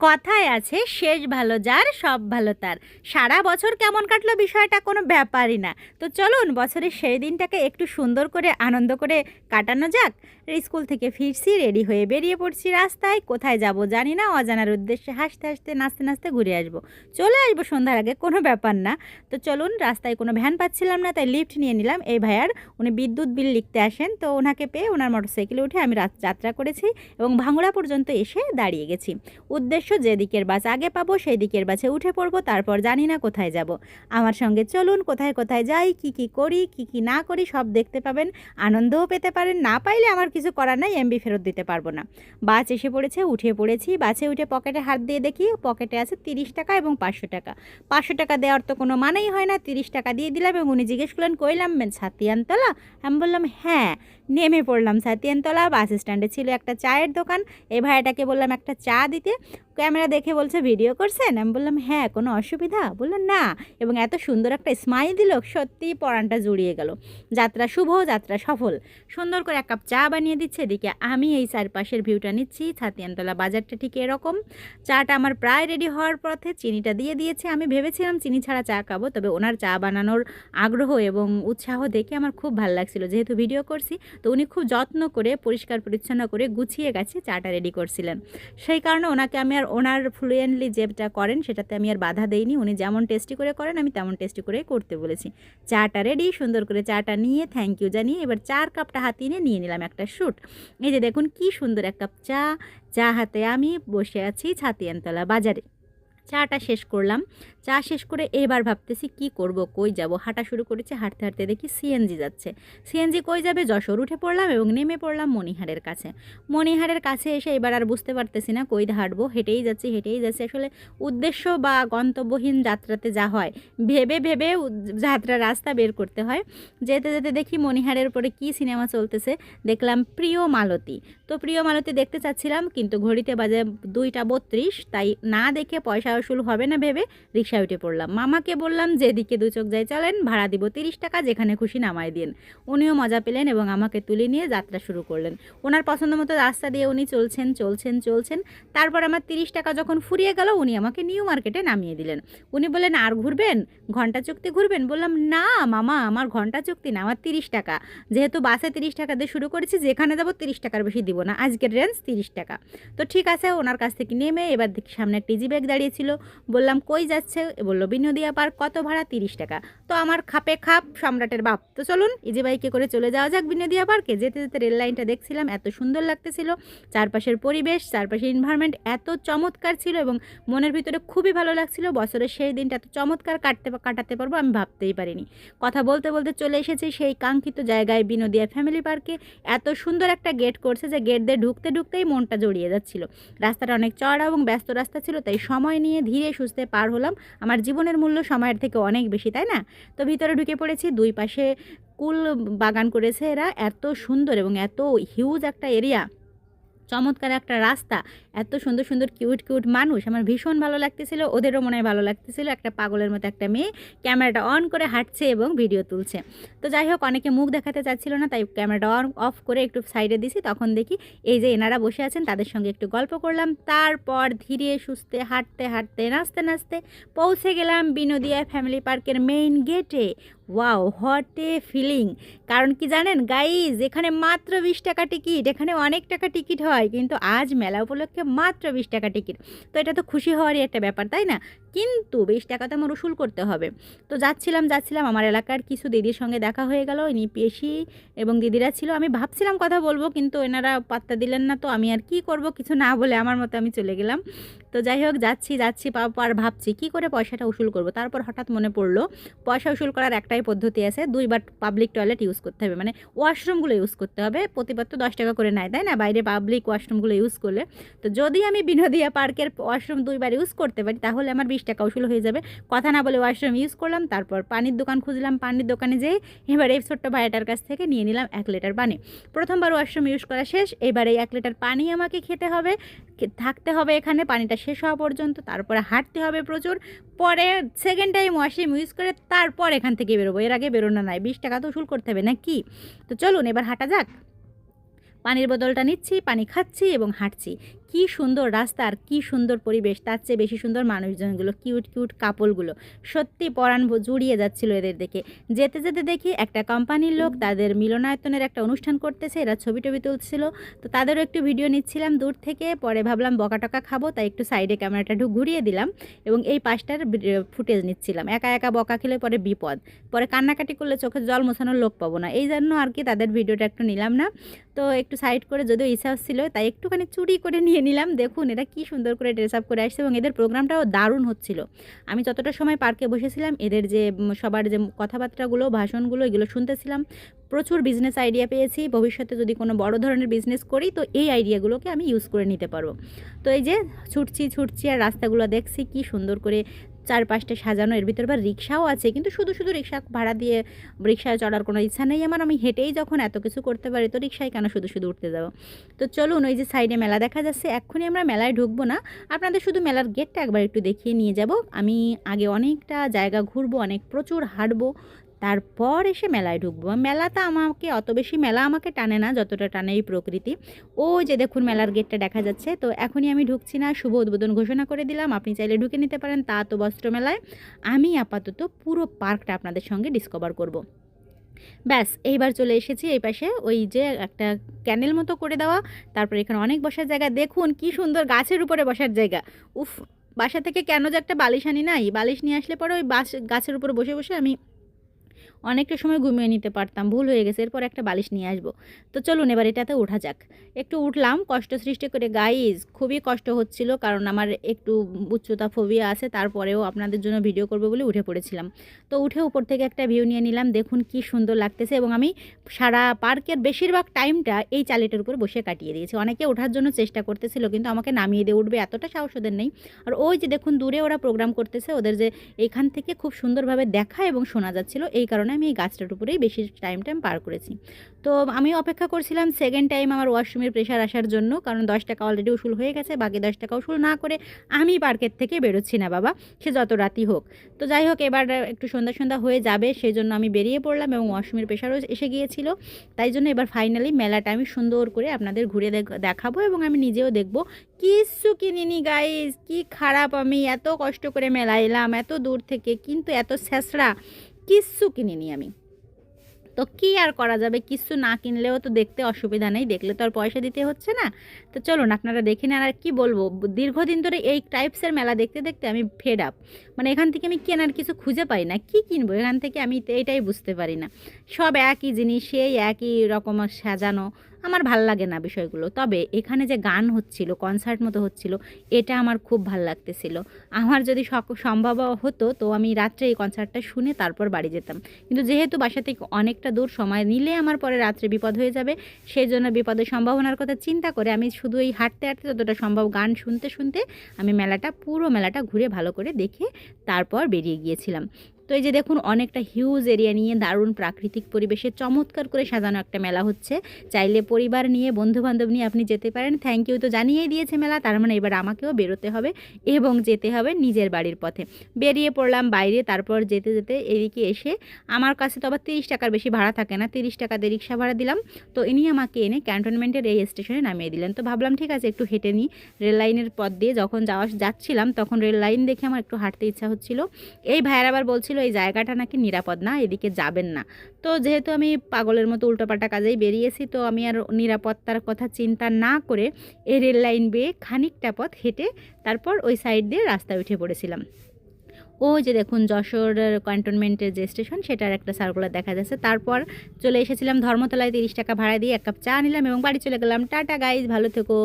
কথায় আছে, শেষ ভালো যার, সব ভালো তার। সারা বছর কেমন কাটলো বিষয়টা কোনো ব্যাপারই না। তো চলুন বছরের সেই দিনটাকে একটু সুন্দর করে, আনন্দ করে কাটানো যাক। স্কুল থেকে ফিরছি, রেডি হয়ে বেরিয়ে পড়ছি রাস্তায়। কোথায় যাব জানি না, অজানার উদ্দেশ্যে হাসতে হাসতে, নাচতে নাচতে ঘুরে আসব। চলে আসব সন্ধ্যার আগে, কোনো ব্যাপার না। তো চলুন, রাস্তায় কোনো ভ্যান পাচ্ছিলাম না, তাই লিফট নিয়ে নিলাম। এই ভাইয়ার, উনি বিদ্যুৎ বিল লিখতে আসেন। তো ওনাকে পেয়ে ওনার মোটরসাইকেলে উঠে আমি যাত্রা করেছি এবং ভাঙড়া পর্যন্ত এসে দাঁড়িয়ে গেছি। উদ্দেশ্য, যে দিকের বাস আগে পাবো, সেই দিকের বাসে উঠে পড়ব, তারপর জানি না কোথায় যাব। আমার সঙ্গে চলুন, কোথায় কোথায় যাই, কি কি করি, কি কি না করি, সব দেখতে পাবেন। আনন্দও পেতে পারেন, না পাইলে আমার কিছু করার নাই এমবি ফেরত দিতে পারব না। বাস এসে পড়েছে, উঠে পড়েছি। বাসে উঠে পকেটে হাত দিয়ে দেখি, পকেটে আছে তিরিশ টাকা এবং পাঁচশো টাকা। পাঁচশো টাকা দেওয়ার তো কোনো মানেই হয় না, তিরিশ টাকা দিয়ে দিলাম এবং উনি জিজ্ঞেস করলেন, কইলাম ছাতিয়ানতলা আমি বললাম হ্যাঁ। নেমে পড়লাম ছাতিয়ানতলা বাস স্ট্যান্ডে ছিল একটা চায়ের দোকান। এ ভাইটাকে বললাম, একটা চা দিতে। ক্যামেরা দেখে বলছে, ভিডিও করছেন? আমি বললাম হ্যাঁ কোনো অসুবিধা? বলল, না। এবং এত সুন্দর একটা স্মাইল দিল, সত্যিই পরানটা জুড়িয়ে গেল। যাত্রা শুভ, যাত্রা সফল। সুন্দর করে এক কাপ চা বানিয়ে দিচ্ছে। এদিকে আমি এই চারপাশের ভিউটা নিচ্ছি। ছাতিয়ানতলা বাজারটা ঠিক এরকম। চাটা আমার প্রায় রেডি হওয়ার পথে চিনিটা দিয়ে দিয়েছে। আমি ভেবেছিলাম চিনি ছাড়া চা খাব, তবে ওনার চা বানানোর আগ্রহ এবং উৎসাহ দেখে আমার খুব ভালো লাগছিল। যেহেতু ভিডিও করছি, তো উনি খুব যত্ন করে, পরিষ্কার পরিচ্ছন্ন করে গুছিয়ে গেছে চাটা রেডি করছিলেন। সেই কারণে ওনাকে আমি আর ওনার ফ্লুয়েন্টলি যেটা করেন সেটাতে আমি আর বাধা দেইনি। উনি যেমন টেস্টি করে করেন, আমি তেমন টেস্টি করে করতে বলেছি। চাটা রেডি সুন্দর করে চাটা নিয়ে থ্যাংক ইউ জানিয়ে এবার চার কাপটা হাতে নিয়ে নিয়ে নিলাম একটা শ্যুট এই যে দেখুন কি সুন্দর এক কাপ চা চা হাতে আমি বসে আছি ছাতিয়ানতলা বাজারে। চাটা শেষ করলাম। চা শেষ করে এবার ভাবতেছি কি করব, কই যাব? হাঁটা শুরু করেছে, হাঁটতে হাঁটতে দেখি সিএনজি যাচ্ছে। সিএনজি কই যাবে? যশোর উঠে পড়লাম এবং নেমে পড়লাম মণিহারের কাছে। মণিহারের কাছে এসে এবার আর বুঝতে পারতেছি না কই হাঁটবো, হেঁটেই যাচ্ছি হেঁটেই যাচ্ছি। আসলে উদ্দেশ্য বা গন্তব্যহীন যাত্রাতে যা হয়, ভেবে ভেবে যাত্রার রাস্তা বের করতে হয়। যেতে যেতে দেখি মণিহারের উপরে কি সিনেমা চলতেছে, দেখলাম প্রিয় মালতী। তো প্রিয় মালতী দেখতে চাচ্ছিলাম, কিন্তু ঘড়িতে বাজে দুইটা বত্রিশ, তাই না দেখে পয়সা উসুল হবে না ভেবে রিক্সায় উঠে পড়লাম। মামাকে বললাম, যেদিকে দু চোখ যাই চলেন, ভাড়া দিব তিরিশ টাকা, যেখানে খুশি নামায় দিন। উনিও মজা পেলেন এবং আমাকে তুলে নিয়ে যাত্রা শুরু করলেন। ওনার পছন্দ মতো রাস্তা দিয়ে উনি চলছেন চলছেন চলছেন। তারপর আমার তিরিশ টাকা যখন ফুরিয়ে গেল, উনি আমাকে নিউ মার্কেটে নামিয়ে দিলেন। উনি বললেন, আর ঘুরবেন? ঘণ্টা চুক্তি ঘুরবেন? বললাম, না মামা, আমার ঘণ্টা চুক্তি না, আমার তিরিশ টাকা। যেহেতু বাসে তিরিশ টাকা দিয়ে শুরু করেছি, যেখানে যাব তিরিশ টাকার বেশি দিব না। আজকের রেঞ্জ তিরিশ টাকা। তো ঠিক আছে, ওনার কাছ থেকে নেমে এবার সামনে একটা ইজি ব্যাগ দাঁড়িয়েছিল বললাম, কই যাচ্ছে? বলল, বিনোদিয়া পার্ক, কত ভাড়া? তিরিশ টাকা। তো আমার খাপে খাপ, সম্রাটের বাপ। তো চলুন ইজি বাইকে করে চলে যাওয়া যাক বিনোদিয়া পার্কে। যেতে যেতে রেল লাইনটা দেখছিলাম, এত সুন্দর লাগতেছিল। চারপাশের পরিবেশ, চারপাশের এনভায়রনমেন্ট এত চমৎকার ছিল এবং মনের ভিতরে খুবই ভালো লাগছিল। বছরের সেই দিনটা এত চমৎকার কাটতে, কাটাতে পারব আমি ভাবতেই পারিনি। কথা বলতে বলতে চলে এসেছি সেই কাঙ্ক্ষিত জায়গায় বিনোদিয়া ফ্যামিলি পার্কে এত সুন্দর একটা গেট করছে যে গেট দিয়ে ঢুকতে, ঢুকতেই মনটা জড়িয়ে যাচ্ছিল। রাস্তাটা অনেক চড়া এবং ব্যস্ত রাস্তা ছিল, তাই সময় নিয়ে ধীরে সুস্থে পার হলাম। আমার জীবনের মূল্য সময়ের থেকে অনেক বেশি, তাই না? তো ভিতরে ঢুকে পড়েছি, দুই পাশে কুল বাগান করেছে এরা। এত সুন্দর এবং এত হিউজ একটা এরিয়া চমৎকার একটা রাস্তা। এত সুন্দর সুন্দর কিউট কিউট মানুষ। আমার ভীষণ ভালো লাগতেছিল। ওদেরও মনে হয় ভালো লাগতেছিল। একটা পাগলের মতো একটা মেয়ে ক্যামেরাটা অন করে হাঁটছে এবং ভিডিও তুলছে। তো যাই হোক, অনেকে মুখ দেখাতে চাচ্ছিল না, তাই ক্যামেরাটা অন অফ করে একটু সাইডে দিছি। তখন দেখি এই যে এনারা বসে আছেন, তাদের সঙ্গে একটু গল্প করলাম। তারপর ধীরে সুস্থে হাঁটতে হাঁটতে, নাচতে নাচতে পৌঁছে গেলাম বিনোদিয়া ফ্যামিলি পার্কের মেইন গেটে ওয়াও হট এ ফিলিং কারণ কি জানেন গাইজ এখানে মাত্র বিশ টাকা টিকিট এখানে অনেক টাকা টিকিট হয়। কিন্তু আজ মেলা উপলক্ষে মাত্র বিশ টাকা টিকিট। তো এটা তো খুশি হওয়ারই একটা ব্যাপার, তাই না? কিন্তু বিশ টাকা তো আমার উসুল করতে হবে। তো যাচ্ছিলাম যাচ্ছিলাম, আমার এলাকার কিছু দিদির সঙ্গে দেখা হয়ে গেল, ইনি পেশি এবং দিদিরা ছিল। আমি ভাবছিলাম কথা বলব, কিন্তু এনারা পাত্তা দিলেন না, তো আমি আর কি করব কিছু না বলে আমার মতো আমি চলে গেলাম। তো যাই হোক, যাচ্ছি যাচ্ছি আর ভাবছি কি করে পয়সাটা উসুল করব। তারপর হঠাৎ মনে পড়ল, পয়সা উসুল করার একটাই পদ্ধতি আছে, দুইবার পাবলিক টয়লেট ইউজ করতে হবে। মানে ওয়াশরুমগুলো ইউজ করতে হবে, প্রতিবার তো দশ টাকা করে নেয়, তাই না? বাইরে পাবলিক ওয়াশরুমগুলো ইউজ করলে। তো যদি আমি বিনোদিয়া পার্কের ওয়াশরুম দুইবার ইউজ করতে পারি, তাহলে আমার বিশ টাকা উসুল হয়ে যাবে। কথা না বলে ওয়াশরুম ইউজ করলাম, তারপর পানির দোকান খুঁজলাম, পানির দোকানে যেয়ে এবার এই ছোট্ট ভাইটার কাছ থেকে নিয়ে নিলাম এক লিটার পানি। প্রথমবার ওয়াশরুম ইউজ করা শেষ, এবার এই এক লিটার পানি আমাকে খেতে হবে। থাকতে হবে এখানে, পানিটা শেষ হওয়া পর্যন্ত, তারপরে হাঁটতে হবে প্রচুর। পরে সেকেন্ড টাইম ওয়াশরুম ইউজ করে তারপর এখান থেকে বেরোবো। এর আগে বেরোনো নাই। বিশ টাকা তো উসুল করতে হবে না কি তো চলুন, এবার হাঁটা যাক। পানির বদলটা নিচ্ছি পানি খাচ্ছি এবং হাঁটছি। কি সুন্দর রাস্তা আর কি সুন্দর পরিবেশ, তার চেয়ে বেশি সুন্দর মানুষজনগুলো কিউট কিউট কাপলগুলো সত্যি পরাণ জুড়িয়ে যাচ্ছিল এদের দেখে। যেতে যেতে দেখি একটা কোম্পানির লোক তাদের মিলনায়তনের একটা অনুষ্ঠান করতেছে, এরা ছবি টবি তুলছিল। তো তাদেরও একটু ভিডিও নিচ্ছিলাম দূর থেকে, পরে ভাবলাম বকা টকা খাব, তাই একটু সাইডে ক্যামেরাটা ঢুক ঘুরিয়ে দিলাম এবং এই পাশটার ফুটেজ নিচ্ছিলাম। একা একা বকা খেলে পরে বিপদ। পরে কান্নাকাটি করলে চোখে জল মোছানোর লোক পাবো না। এই জন্য আর কি তাদের ভিডিওটা একটু নিলাম না। তো একটু সাইড করে যদিও ইচ্ছা ছিল তাই একটুখানি চুরি করে নিয়ে নিলাম, দেখুন এরা কি সুন্দর করে ড্রেস আপ করে আসছে এবং এদের প্রোগ্রামটাও দারুণ হচ্ছিল। আমি যতটা সময় পার্কে বসেছিলাম, এদের যে সবার যে কথাবার্তাগুলো, ভাষণগুলো, এগুলো শুনতেছিলাম, প্রচুর বিজনেস আইডিয়া পেয়েছি। ভবিষ্যতে যদি কোনো বড় ধরনের বিজনেস করি, তো এই আইডিয়াগুলোকে আমি ইউজ করে নিতে পারব। তো এই যে, ছুটছি ছুটছি আর রাস্তাগুলো দেখছি, কি সুন্দর করে চারপাশটা সাজানো, এর ভিতর বা রিক্সাও আছে, কিন্তু শুধু শুধু রিক্সা ভাড়া দিয়ে রিক্সায় চড়ার কোনো ইচ্ছা নেই। আমার আমি হেঁটেই যখন এত কিছু করতে পারি, তো রিক্সায় কেন শুধু শুধু উঠতে যাব? তো চলুন ওই যে সাইডে মেলা দেখা যাচ্ছে, এক্ষুনি আমরা মেলায় ঢুকবো না। আপনাদের শুধু মেলার গেটটা একবার একটু দেখিয়ে নিয়ে যাব। আমি আগে অনেকটা জায়গা ঘুরবো, অনেক প্রচুর হাঁটবো। তারপর এসে মেলায় ঢুকবো। মেলাটা আমাকে অত বেশি মেলা আমাকে টানে না, যতটা টানে এই প্রকৃতি। ও যে দেখুন মেলার গেটটা দেখা যাচ্ছে। তো এখনই আমি ঢুকছি না, শুভ উদ্বোধন ঘোষণা করে দিলাম। আপনি চাইলে ঢুকে নিতে পারেন তা তো বস্ত্র মেলায়। আমি আপাতত পুরো পার্কটা আপনাদের সঙ্গে ডিসকভার করব। ব্যাস, এইবার চলে এসেছি এই পাশে। ওই যে একটা ক্যানেল মতো করে দেওয়া। তারপর এখানে অনেক বসার জায়গা। দেখুন কি সুন্দর গাছের উপরে বসার জায়গা। উফ, বাসা থেকে কেন যে একটা বালিশ আনি নাই? বালিশ নিয়ে আসলে পরে ওই বাস, গাছের উপরে বসে বসে আমি অনেকটা সময় ঘুমিয়ে নিতে পারতাম, ভুল হয়ে গেছে, এরপর একটা বালিশ নিয়ে আসব। তো চলুন, এবার এটাতে ওঠা যাক। একটু উঠলাম, কষ্ট সৃষ্টি করে গাইজ খুবই কষ্ট হচ্ছিল, কারণ আমার একটু উচ্চতা ফোবিয়া আছে, তারপরেও আপনাদের জন্য ভিডিও করব বলে উঠে পড়েছিলাম। তো উঠে উপর থেকে একটা ভিউ নিয়ে নিলাম, দেখুন কি সুন্দর লাগতেছে, এবং আমি সারা পার্কের বেশিরভাগ টাইমটা এই চালিটার উপর বসে কাটিয়ে দিয়েছি। অনেকে ওঠার জন্য চেষ্টা করতেছিল, কিন্তু আমাকে নামিয়ে দিয়ে উঠবে, এতটা সাহস ওদের নেই। আর ওই যে দেখুন, দূরে ওরা প্রোগ্রাম করতেছে, ওদের যে এখান থেকে খুব সুন্দরভাবে দেখা এবং শোনা যাচ্ছিল, এই কারণে আমি এই গাছটার উপরেই বেশি টাইম টাইম পার করেছি। তো আমি অপেক্ষা করছিলাম সেকেন্ড টাইম আমার ওয়াশরুমের প্রেশার আসার জন্য, কারণ দশ টাকা অলরেডি উসুল হয়ে গেছে, বাকি দশ টাকা উসুল না করে আমি পার্কের থেকে বেরোচ্ছি না বাবা, সে যত রাতই হোক। তো যাই হোক, এবার একটু সন্ধ্যা সন্ধ্যা হয়ে যাবে, সেই জন্য আমি বেরিয়ে পড়লাম এবং ওয়াশরুমের প্রেশারও এসে গিয়েছিল। তাই জন্য এবার ফাইনালি মেলাটা আমি সুন্দর করে আপনাদের ঘুরে দেখ- দেখাবো এবং আমি নিজেও দেখব। কিচ্ছু কিনিনি গাইজ কি খারাপ আমি, এত কষ্ট করে মেলা এলাম, এত দূর থেকে, কিন্তু এত স্যাঁচড়া কিচ্ছু কিনিনি আমি। তো কি আর করা যাবে? কিছু না কিনলেও তো দেখতে অসুবিধা নেই, দেখলে তো আর পয়সা দিতে হচ্ছে না। তো চলুন, আপনারা দেখে নেন আর কি বলব। দীর্ঘদিন ধরে এই টাইপসের মেলা দেখতে দেখতে আমি ফেড আপ মানে এখান থেকে আমি কেনার কিছু খুঁজে পাই না। কি কিনবো? এখান থেকে আমি এটাই বুঝতে পারি না। সব একই জিনিস, সেই একই রকম সাজানো। আমার ভালো লাগে না বিষয়গুলো। তবে এখানে যে গান হচ্ছিল কনসার্ট মতো হচ্ছিল, এটা আমার খুব ভালো লাগতেছিল। আমার যদি সম্ভব হতো, তো আমি রাত্রে এই কনসার্টটা শুনে তারপর বাড়ি যেতাম। কিন্তু যেহেতু বাসা থেকে অনেকটা দূর সময় নিলে আমার পরে রাত্রে বিপদ হয়ে যাবে সেই জন্য বিপদের সম্ভাবনার কথা চিন্তা করে আমি শুধু এই হাঁটতে হাঁটতে যতটা সম্ভব গান শুনতে শুনতে আমি মেলাটা, পুরো মেলাটা ঘুরে ভালো করে দেখে তারপর বেরিয়ে গিয়েছিলাম। তো এই যে দেখুন, অনেকটা হিউজ এরিয়া নিয়ে দারুণ প্রাকৃতিক পরিবেশে চমৎকার করে সাজানো একটা মেলা হচ্ছে। চাইলে পরিবার নিয়ে বন্ধু বান্ধব নিয়ে আপনি যেতে পারেন। থ্যাংক ইউ তো জানিয়েই দিয়েছে মেলা, তার মানে এবার আমাকেও বেরোতে হবে এবং যেতে হবে নিজের বাড়ির পথে। বেরিয়ে পড়লাম বাইরে, তারপর যেতে যেতে এদিকে এসে আমার কাছে তো আবার তিরিশ টাকার বেশি ভাড়া থাকে না, তিরিশ টাকা দিয়ে রিক্সা ভাড়া দিলাম। তো ইনি আমাকে এনে ক্যান্টনমেন্টের এই স্টেশনে নামিয়ে দিলেন। তো ভাবলাম, ঠিক আছে, একটু হেঁটে নিই। রেল লাইনের পথ দিয়ে যখন যাওয়া যাচ্ছিলাম, তখন রেল লাইন দেখে আমার একটু হাঁটতে ইচ্ছা হচ্ছিল। এই ভাইয়ের আবার বলছিল, এই জায়গাটা নাকি নিরাপদ না, এদিকে যাবেন না। তো যেহেতু আমি পাগলের মতো উল্টোপাল্টা কাজেই বেরিয়েছি, তো আমি আর নিরাপত্তার কথা চিন্তা না করে এই রেল লাইন বেয়ে খানিকটা পথ হেঁটে তারপর ওই সাইড দিয়ে রাস্তায় উঠে পড়েছিলাম। ও যে দেখুন, যশোর ক্যান্টনমেন্টের যে স্টেশন, সেটার একটা সার্কুলার দেখা যাচ্ছে। তারপর চলে এসেছিলাম ধর্মতলায়, তিরিশ টাকা ভাড়া দিয়ে এক কাপ চা নিলাম এবং বাড়ি চলে গেলাম। টাটা গাইজ ভালো থেকো।